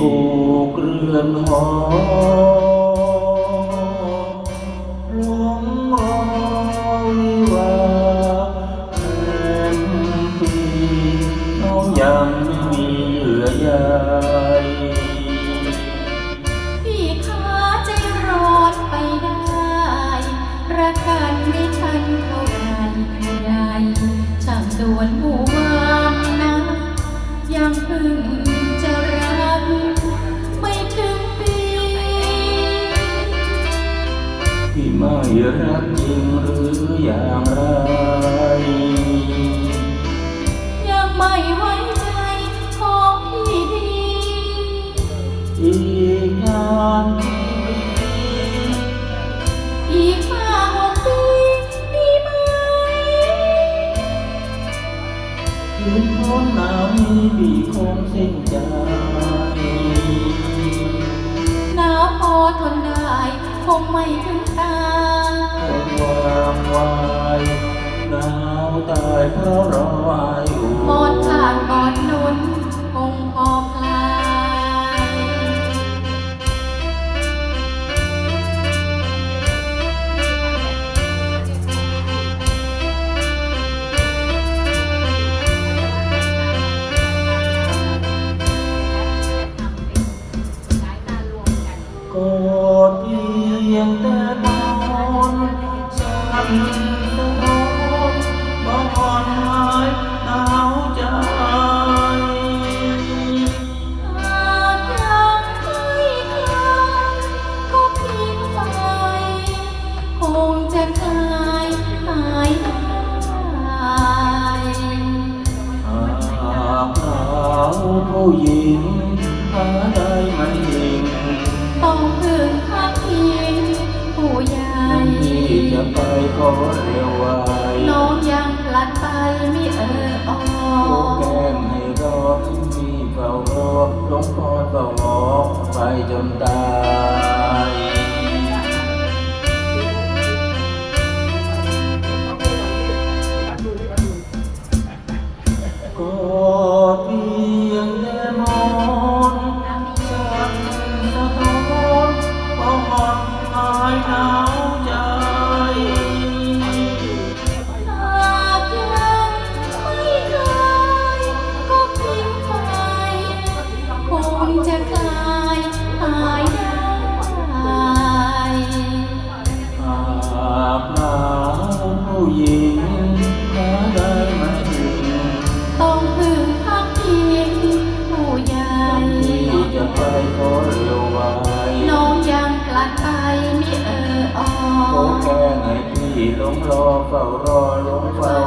เรือนหอหลงรอวิวาแห่งปีน้องยังมีเหลือใยพี่ขาใจรอนไปได้รักันไม่ทันเท่าไรใหญ่ช่างด่วนหัวามนะยังพึ่ง พี่ไม่รักจริงหรืออย่างไร ยังไม่ไว้ใจของพี่ดีอีกนานกี่อีกห้าหกปีดีไหมคืนพ้นหนาวนี้พี่คงสิ้นใจ คงไม่ถึงตาคนวางวายหนาวตายเพราะรออ ผู้หญิงหาได้ไหมเองต้องพึ่งพักพิงผู้ใหญ่ที่จะไปขอเร็วไว้น้องยังพลัดไปไม่เออออโอ้แก้มให้รอที่เฝ้ารอหลวงพ่อเฝ้ารอไปจนตาย เออออโอ้แก้ไงพี่หลงรอเฝ้ารอหลงฟ้า